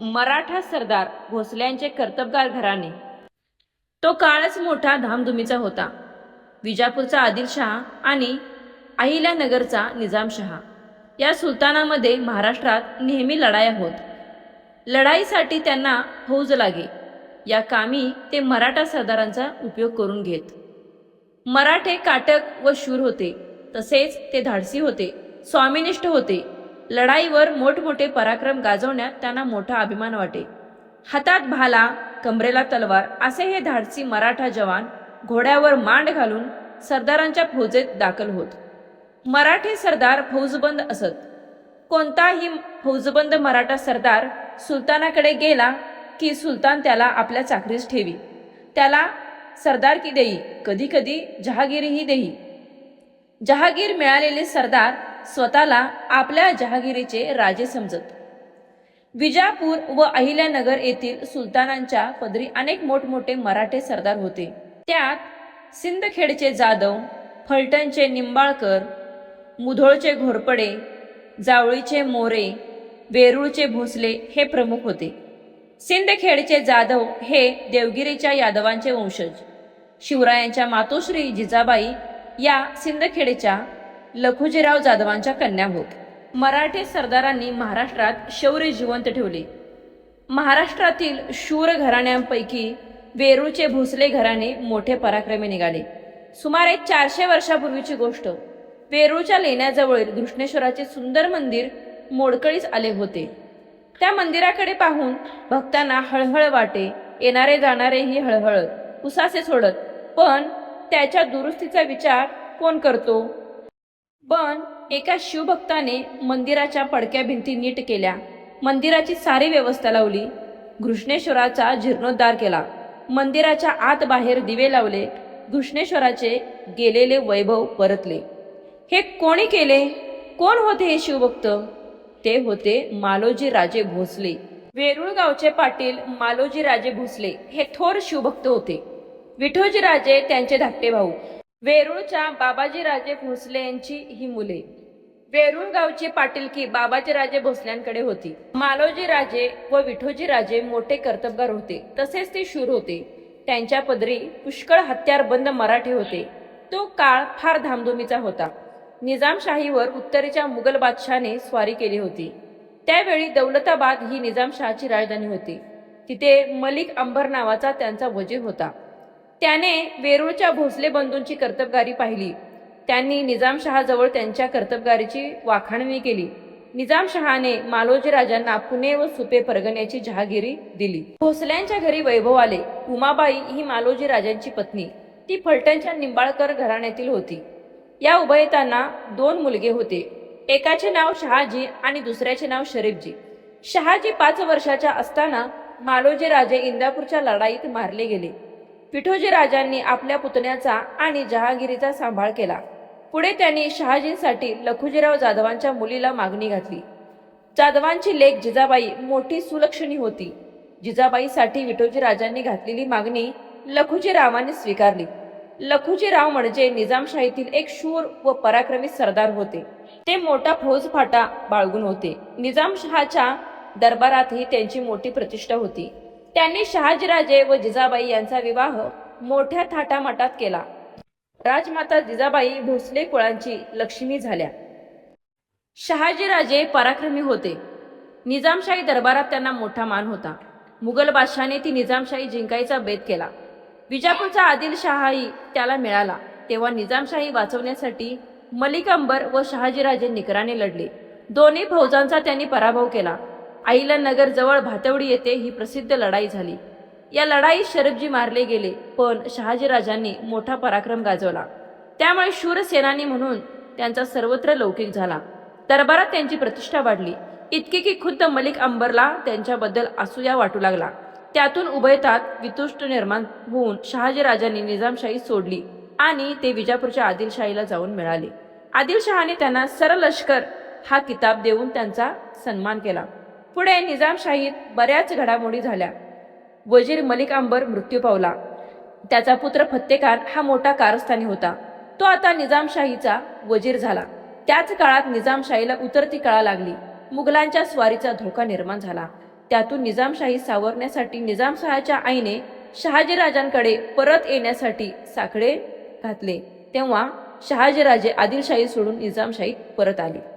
मराठा सरदार भोसल्यांचे कर्तबगार घराणे. तो काळच मोठा धामधुमीचा होता. विजापूरचा आदिलशहा आणि अहिल्यानगरचा निजामशहा. या सुलतानामध्ये महाराष्ट्रात नेहमी लढाया होत. लढाईसाठी त्यांना फौज लागे. या कामी ते मराठा सरदारांचा उपयोग करून घेत. मराठे काटक व शूर होते. तसेच ते धाडसी होते. स्वामिनिष्ठ होते. लढाईवर मोठमोठे पराक्रम गाजवण्यात त्यांना मोठा अभिमान वाटे. हातात भाला कमरेला तलवार असे हे धाडसी मराठा जवान घोड्यावर मांड घालून सरदारांच्या फौजेत दाखल होत. मराठे सरदार फौजबंद असत. कोणताही फौजबंद मराठा सरदार सुलतानाकडे गेला की सुलतान त्याला आपल्या चाकरीस ठेवी. त्याला सरदारकी देई कधी कधी जहागिरीही देई. जहागीर मिळालेले सरदार स्वतःला आपल्या जहागिरीचे राजे समजत. विजापूर व अहिल्यानगर येथील सुलतानांच्या पदरी अनेक मोठमोठे मराठे सरदार होते. त्यात सिंदखेडचे जाधव फलटणचे निंबाळकर मुधोळचे घोरपडे जावळीचे मोरे वेरूळचे भोसले हे प्रमुख होते. सिंदखेडचे जाधव हे देवगिरीच्या यादवांचे वंशज. शिवरायांच्या मातोश्री जिजाबाई या सिंदखेडच्या लखुजीराव जाधवांच्या कन्या होत मराठी सरदारांनी महाराष्ट्रात शौर्य जिवंत ठेवले. महाराष्ट्रातील शूर घराण्यांपैकी वेरूळचे भोसले घराणे मोठे पराक्रमी निघाले. सुमारे चारशे वर्षापूर्वीची गोष्ट. वेरूळच्या लेण्याजवळील घृष्णेश्वराचे सुंदर मंदिर मोडकळीस आले होते. त्या मंदिराकडे पाहून भक्तांना हळहळ वाटे येणारे जाणारेही हळहळत उसासे सोडत. पण त्याच्या दुरुस्तीचा विचार कोण करतो? पण एका शिवभक्ताने मंदिराच्या पडक्या भिंती नीट केल्या. मंदिराची सारी व्यवस्था लावली. घृष्णेश्वराचा जीर्णोद्धार केला. मंदिराच्या आत बाहेर दिवे लावले. घृष्णेश्वराचे गेलेले वैभव परतले. हे कोणी केले? कोण होते हे शिवभक्त? ते होते मालोजी राजे भोसले. वेरूळ गावचे पाटील मालोजी राजे भोसले हे थोर शिवभक्त होते. विठोजी राजे त्यांचे धाकटे भाऊ. वेरूळच्या बाबाजी राजे भोसले यांची ही मुले. वेरूळ गावची पाटीलकी बाबाजी राजे भोसल्यांकडे होती. मालोजी राजे व विठोजी राजे मोठे कर्तबगार होते. तसेच ते शूर होते. त्यांच्या पदरी पुष्कळ हत्यारबंद मराठे होते. तो काळ फार धामधुमीचा होता. निजामशाहीवर उत्तरेच्या मुघल बादशहाने स्वारी केली होती. त्यावेळी दौलताबाद ही निजामशहाची राजधानी होती. तिथे मलिक अंबर नावाचा त्यांचा वजीर होता. त्याने वेरूळच्या भोसले बंधूंची कर्तबगारी पाहिली. त्यांनी निजामशहाजवळ त्यांच्या कर्तबगारीची वाखाणणी केली. निजामशहाने मालोजी राजांना पुणे व सुपे परगण्याची जहागिरी दिली. भोसल्यांच्या घरी वैभव आले. उमाबाई ही मालोजी राजांची पत्नी. ती फलटणच्या निंबाळकर घराण्यातील होती. या उभयतांना दोन मुलगे होते. एकाचे नाव शहाजी आणि दुसऱ्याचे नाव शरीफजी. शहाजी पाच वर्षाच्या असताना मालोजी राजे इंदापूरच्या लढाईत मारले गेले. पिठोजी राजांनी आपल्या पुतण्याचा आणि जहागिरीचा सांभाळ केला. पुढे त्यांनी शहाजींसाठी लखुजीराव जाधवांच्या मुलीला मागणी घातली. जाधवांची लेख जिजाबाई मोठी सुलक्षणी होती. जिजाबाईसाठी विठोजी राजांनी घातलेली मागणी लखुजीरावांनी स्वीकारली. लखुजीराव म्हणजे निजामशाहीतील एक शूर व पराक्रमी सरदार होते. ते मोठा फौजफाटा बाळगून होते. निजामशहाच्या दरबारातही त्यांची मोठी प्रतिष्ठा होती. त्यांनी शहाजीराजे व जिजाबाई यांचा विवाह मोठ्या थाटामाटात केला. राजमाता जिजाबाई भोसले कुळांची लक्ष्मी झाल्या. शहाजीराजे पराक्रमी होते. निजामशाही दरबारात त्यांना मोठा मान होता. मुघल बादशाने ती निजामशाही जिंकायचा बेत केला. विजापूरचा आदिलशहाही त्याला मिळाला. तेव्हा निजामशाही वाचवण्यासाठी मलिक अंबर व शहाजीराजे निकराने लढले. दोन्ही फौजांचा त्यांनी पराभव केला. आईला जवळ भातवडी येथे ही प्रसिद्ध लढाई झाली. या लढाईत शरबजी मारले गेले पण शहाजीराजांनी मोठा पराक्रम गाजवला. त्यामुळे शूरसेनानी म्हणून त्यांचा सर्वत्र लौकिक झाला. दरबारात त्यांची प्रतिष्ठा वाढली. इतकी की खुद्द मलिक अंबरला त्यांच्याबद्दल असूया वाटू लागला. त्यातून उभयतात वितुष्ट निर्माण होऊन शहाजीराजांनी निजामशाही सोडली आणि ते विजापूरच्या आदिलशाहीला जाऊन मिळाले. आदिलशहाने त्यांना सरलष्कर हा किताब देऊन त्यांचा सन्मान केला. पुढे निजामशाहीत बऱ्याच घडामोडी झाल्या. वजीर मलिक अंबर मृत्यू पावला. त्याचा पुत्र फत्तेखान हा मोठा कारस्थानी होता. तो आता निजामशाहीचा वजीर झाला. त्याच काळात निजामशाहीला उतरती कळा लागली. मुघलांच्या स्वारीचा धोका निर्माण झाला. त्यातून निजामशाही सावरण्यासाठी निजामशहाच्या आईने शहाजीराजांकडे परत येण्यासाठी साकडे घातले. तेव्हा शहाजीराजे आदिलशाही सोडून निजामशाहीत परत आले.